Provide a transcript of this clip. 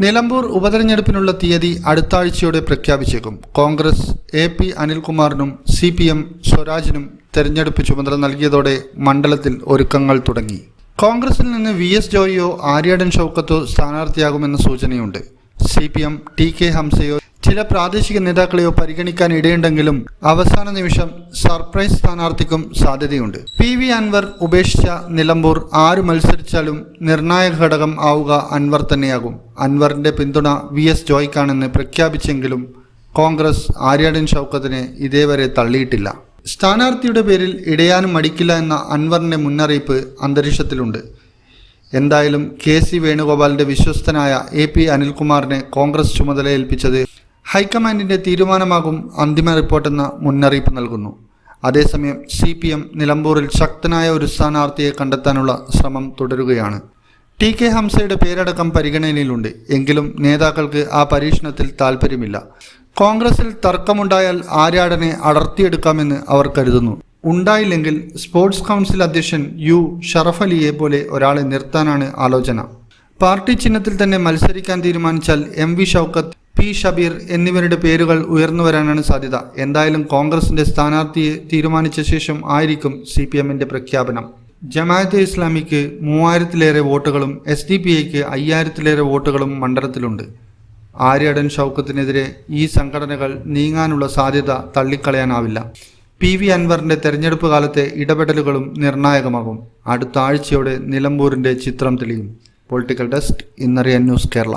നിലമ്പൂർ ഉപതെരഞ്ഞെടുപ്പിനുള്ള തീയതി അടുത്താഴ്ചയോടെ പ്രഖ്യാപിച്ചേക്കും. കോൺഗ്രസ് എ പി അനിൽകുമാറിനും സി പി എം സ്വരാജിനും തെരഞ്ഞെടുപ്പ് ചുമതല നൽകിയതോടെ മണ്ഡലത്തിൽ ഒരുക്കങ്ങൾ തുടങ്ങി. കോൺഗ്രസിൽ നിന്ന് വി എസ് ജോയിയോ ആര്യാടൻ ഷൗക്കത്തോ സ്ഥാനാർത്ഥിയാകുമെന്ന സൂചനയുണ്ട്. C P M T K ഹംസയോ ചില പ്രാദേശിക നേതാക്കളെയോ പരിഗണിക്കാൻ ഇടയുണ്ടെങ്കിലും അവസാന നിമിഷം സർപ്രൈസ് സ്ഥാനാർത്ഥിക്കും സാധ്യതയുണ്ട്. പി വി അൻവർ ഉപേക്ഷിച്ച നിലമ്പൂർ ആര് മത്സരിച്ചാലും നിർണായക ഘടകം ആവുക അൻവർ തന്നെയാകും. അൻവറിന്റെ പിന്തുണ വി എസ് ജോയ്ക്കാണെന്ന് പ്രഖ്യാപിച്ചെങ്കിലും കോൺഗ്രസ് ആര്യാടൻ ഷൗക്കത്തിനെ ഇതേവരെ തള്ളിയിട്ടില്ല. സ്ഥാനാർത്ഥിയുടെ പേരിൽ ഇടയാനും മടിക്കില്ല എന്ന അൻവറിന്റെ മുന്നറിയിപ്പ് അന്തരീക്ഷത്തിലുണ്ട്. എന്തായാലും കെ സി വേണുഗോപാലിന്റെ വിശ്വസ്തനായ എ പി അനിൽകുമാറിനെ കോൺഗ്രസ് ചുമതല ഹൈക്കമാൻഡിന്റെ തീരുമാനമാകും അന്തിമ റിപ്പോർട്ടെന്ന മുന്നറിയിപ്പ് നൽകുന്നു. അതേസമയം സി പി എം നിലമ്പൂരിൽ ശക്തനായ ഒരു സ്ഥാനാർത്ഥിയെ കണ്ടെത്താനുള്ള ശ്രമം തുടരുകയാണ്. ടി കെ ഹംസയുടെ പേരടക്കം പരിഗണനയിലുണ്ട്. എങ്കിലും നേതാക്കൾക്ക് ആ പരീക്ഷണത്തിൽ താൽപ്പര്യമില്ല. കോൺഗ്രസിൽ തർക്കമുണ്ടായാൽ ആര്യാടനെ അടർത്തിയെടുക്കാമെന്ന് അവർ കരുതുന്നു. ഉണ്ടായില്ലെങ്കിൽ സ്പോർട്സ് കൗൺസിൽ അധ്യക്ഷൻ യു ഷറഫ് അലിയെ പോലെ ഒരാളെ നിർത്താനാണ് ആലോചന. പാർട്ടി ചിഹ്നത്തിൽ തന്നെ മത്സരിക്കാൻ തീരുമാനിച്ചാൽ M V Shoukath P. Shabeer എന്നിവരുടെ പേരുകൾ ഉയർന്നു വരാനാണ് സാധ്യത. എന്തായാലും കോൺഗ്രസിന്റെ സ്ഥാനാർത്ഥിയെ തീരുമാനിച്ച ശേഷം ആയിരിക്കും സി പി എമ്മിന്റെ പ്രഖ്യാപനം. ജമാഅത്തെ ഇസ്ലാമിക്ക് മൂവായിരത്തിലേറെ വോട്ടുകളും എസ് ഡി പി ഐക്ക് അയ്യായിരത്തിലേറെ വോട്ടുകളും മണ്ഡലത്തിലുണ്ട്. ആര്യടൻ ഷൗക്കത്തിനെതിരെ ഈ സംഘടനകൾ നീങ്ങാനുള്ള സാധ്യത തള്ളിക്കളയാനാവില്ല. പി. വി. അൻവറിന്റെ തെരഞ്ഞെടുപ്പ് കാലത്തെ ഇടപെടലുകളും നിർണായകമാകും. അടുത്ത ആഴ്ചയോടെ നിലമ്പൂരിന്റെ ചിത്രം തെളിയും. പൊളിറ്റിക്കൽ ഡെസ്ക് ഇന്നറിയ ന്യൂസ് കേരള.